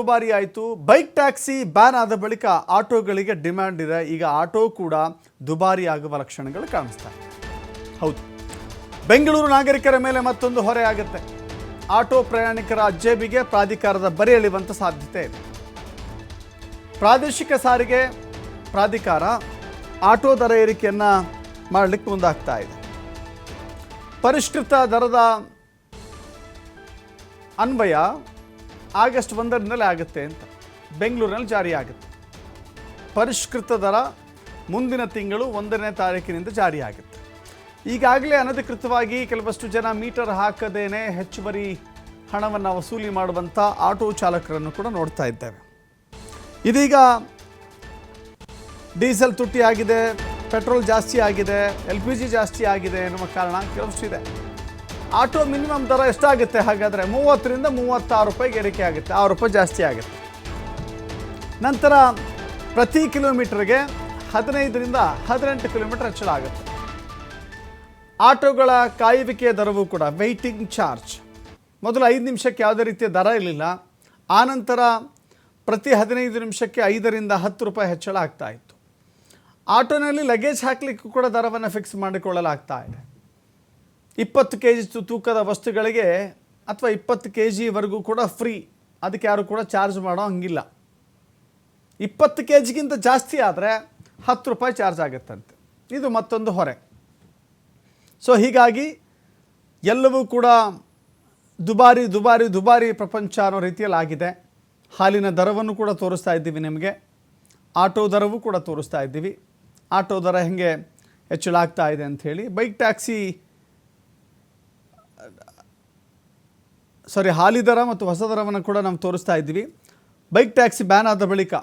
ದುಬಾರಿ ಆಯಿತು. Bike taxi ban ಆದ ಬಳಿಕ ಆಟೋಗಳಿಗೆ ಡಿಮ್ಯಾಂಡ್ ಇದೆ. ಈಗ ಆಟೋ ಕೂಡ ದುಬಾರಿ ಆಗುವ ಲಕ್ಷಣಗಳು ಕಾಣಿಸ್ತಾ ಇದೆ. ಹೌದು. ಬೆಂಗಳೂರು ನಾಗರಿಕರ ಮೇಲೆ ಮತ್ತೊಂದು ಹೊರೆ ಆಗುತ್ತೆ. ಆಟೋ ಪ್ರಯಾಣಿಕರ ಜೇಬಿಗೆ ಪ್ರಾಧಿಕಾರದ ಬರೆ ಎಳೆಯುವಂಥ ಸಾಧ್ಯತೆ ಇದೆ. ಪ್ರಾದೇಶಿಕ ಸಾರಿಗೆ ಪ್ರಾಧಿಕಾರ ಆಟೋ ದರ ಏರಿಕೆಯನ್ನು ಮಾಡಲಿಕ್ಕೆ ಮುಂದಾಗ್ತಾ ಇದೆ. ಪರಿಷ್ಕೃತ ದರದ ಅನ್ವಯ ಆಗಸ್ಟ್ ಒಂದರಿಂದಲೇ ಆಗುತ್ತೆ ಅಂತ ಬೆಂಗಳೂರಿನಲ್ಲಿ ಜಾರಿಯಾಗುತ್ತೆ ಪರಿಷ್ಕೃತ ದರ ಮುಂದಿನ ತಿಂಗಳು ಒಂದನೇ ತಾರೀಕಿನಿಂದ ಜಾರಿಯಾಗುತ್ತೆ ಈಗಾಗಲೇ ಅನಧಿಕೃತವಾಗಿ ಕೆಲವಷ್ಟು ಜನ ಮೀಟರ್ ಹಾಕದೇನೆ ಹೆಚ್ಚುವರಿ ಹಣವನ್ನು ವಸೂಲಿ ಮಾಡುವಂಥ ಆಟೋ ಚಾಲಕರನ್ನು ಕೂಡ ನೋಡ್ತಾ ಇದ್ದೇವೆ. ಇದೀಗ ಡೀಸೆಲ್ ತುಟ್ಟಿ ಆಗಿದೆ, ಪೆಟ್ರೋಲ್ ಜಾಸ್ತಿ ಆಗಿದೆ, ಎಲ್ ಪಿ ಜಿ ಜಾಸ್ತಿ ಆಗಿದೆ ಎನ್ನುವ ಕಾರಣ ಕೆಲವಷ್ಟು ಇದೆ. ಆಟೋ ಮಿನಿಮಮ್ ದರ ಎಷ್ಟಾಗುತ್ತೆ? ಹಾಗಾದರೆ ಮೂವತ್ತರಿಂದ ಮೂವತ್ತಾರು ರೂಪಾಯಿಗೆ ಏರಿಕೆ ಆಗುತ್ತೆ. ಆರು ರೂಪಾಯಿ ಜಾಸ್ತಿ ಆಗುತ್ತೆ. ನಂತರ ಪ್ರತಿ ಕಿಲೋಮೀಟರ್ಗೆ ಹದಿನೈದರಿಂದ ಹದಿನೆಂಟು ಕಿಲೋಮೀಟರ್ ಹೆಚ್ಚಳ ಆಗುತ್ತೆ. ಆಟೋಗಳ ಕಾಯುವಿಕೆಯ ದರವೂ ಕೂಡ ವೆಯ್ಟಿಂಗ್ ಚಾರ್ಜ್ ಮೊದಲು ಐದು ನಿಮಿಷಕ್ಕೆ ಯಾವುದೇ ರೀತಿಯ ದರ ಇರಲಿಲ್ಲ. ಆನಂತರ ಪ್ರತಿ ಹದಿನೈದು ನಿಮಿಷಕ್ಕೆ ಐದರಿಂದ ಹತ್ತು ರೂಪಾಯಿ ಹೆಚ್ಚಳ ಆಗ್ತಾ ಇತ್ತು. ಆಟೋನಲ್ಲಿ ಲಗೇಜ್ ಹಾಕಲಿಕ್ಕೂ ಕೂಡ ದರವನ್ನು ಫಿಕ್ಸ್ ಮಾಡಿಕೊಳ್ಳಲಾಗ್ತಾ ಇದೆ. ಇಪ್ಪತ್ತು ಕೆ ಜಿ ತೂಕದ ವಸ್ತುಗಳಿಗೆ ಅಥವಾ ಇಪ್ಪತ್ತು ಕೆ ಜಿವರೆಗೂ ಕೂಡ ಫ್ರೀ. ಅದಕ್ಕೆ ಯಾರು ಕೂಡ ಚಾರ್ಜ್ ಮಾಡೋ ಹಂಗಿಲ್ಲ. ಇಪ್ಪತ್ತು ಕೆ ಜಿಗಿಂತ ಜಾಸ್ತಿ ಆದರೆ ಹತ್ತು ರೂಪಾಯಿ ಚಾರ್ಜ್ ಆಗುತ್ತಂತೆ. ಇದು ಮತ್ತೊಂದು ಹೊರೆ. ಸೊ ಹೀಗಾಗಿ ಎಲ್ಲವೂ ಕೂಡ ದುಬಾರಿ ದುಬಾರಿ ದುಬಾರಿ ಪ್ರಪಂಚ ಅನ್ನೋ ರೀತಿಯಲ್ಲಿ ಆಗಿದೆ. ಹಾಲಿನ ದರವನ್ನು ಕೂಡ ತೋರಿಸ್ತಾ ಇದ್ದೀವಿ ನಿಮಗೆ. ಆಟೋ ದರವೂ ಕೂಡ ತೋರಿಸ್ತಾ ಇದ್ದೀವಿ. ಆಟೋ ದರ ಹೇಗೆ ಹೆಚ್ಚಳ ಆಗ್ತಾ ಇದೆ ಅಂಥೇಳಿ ಬೈಕ್ ಟ್ಯಾಕ್ಸಿ ಸಾರಿ ಹಾಲಿ ದರ ಮತ್ತು ಹೊಸ ದರವನ್ನು ಕೂಡ ನಾವು ತೋರಿಸ್ತಾ ಇದ್ದೀವಿ. ಬೈಕ್ ಟ್ಯಾಕ್ಸಿ ಬ್ಯಾನ್ ಆದ ಬಳಿಕ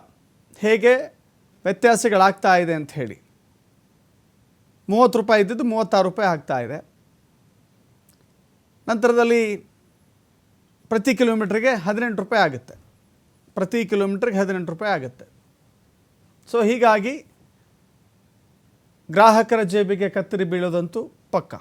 ಹೇಗೆ ವ್ಯತ್ಯಾಸಗಳಾಗ್ತಾ ಇದೆ ಅಂತ ಹೇಳಿ. ಮೂವತ್ತು ರೂಪಾಯಿ ಇದ್ದಿದ್ದು ಮೂವತ್ತಾರು ರೂಪಾಯಿ ಆಗ್ತಾ ಇದೆ. ನಂತರದಲ್ಲಿ ಪ್ರತಿ ಕಿಲೋಮೀಟ್ರಿಗೆ ಹದಿನೆಂಟು ರೂಪಾಯಿ ಆಗುತ್ತೆ. ಪ್ರತಿ ಕಿಲೋಮೀಟ್ರಿಗೆ ಹದಿನೆಂಟು ರೂಪಾಯಿ ಆಗುತ್ತೆ. ಸೊ ಹೀಗಾಗಿ ಗ್ರಾಹಕರ ಜೇಬಿಗೆ ಕತ್ತರಿ ಬೀಳೋದಂತೂ ಪಕ್ಕ.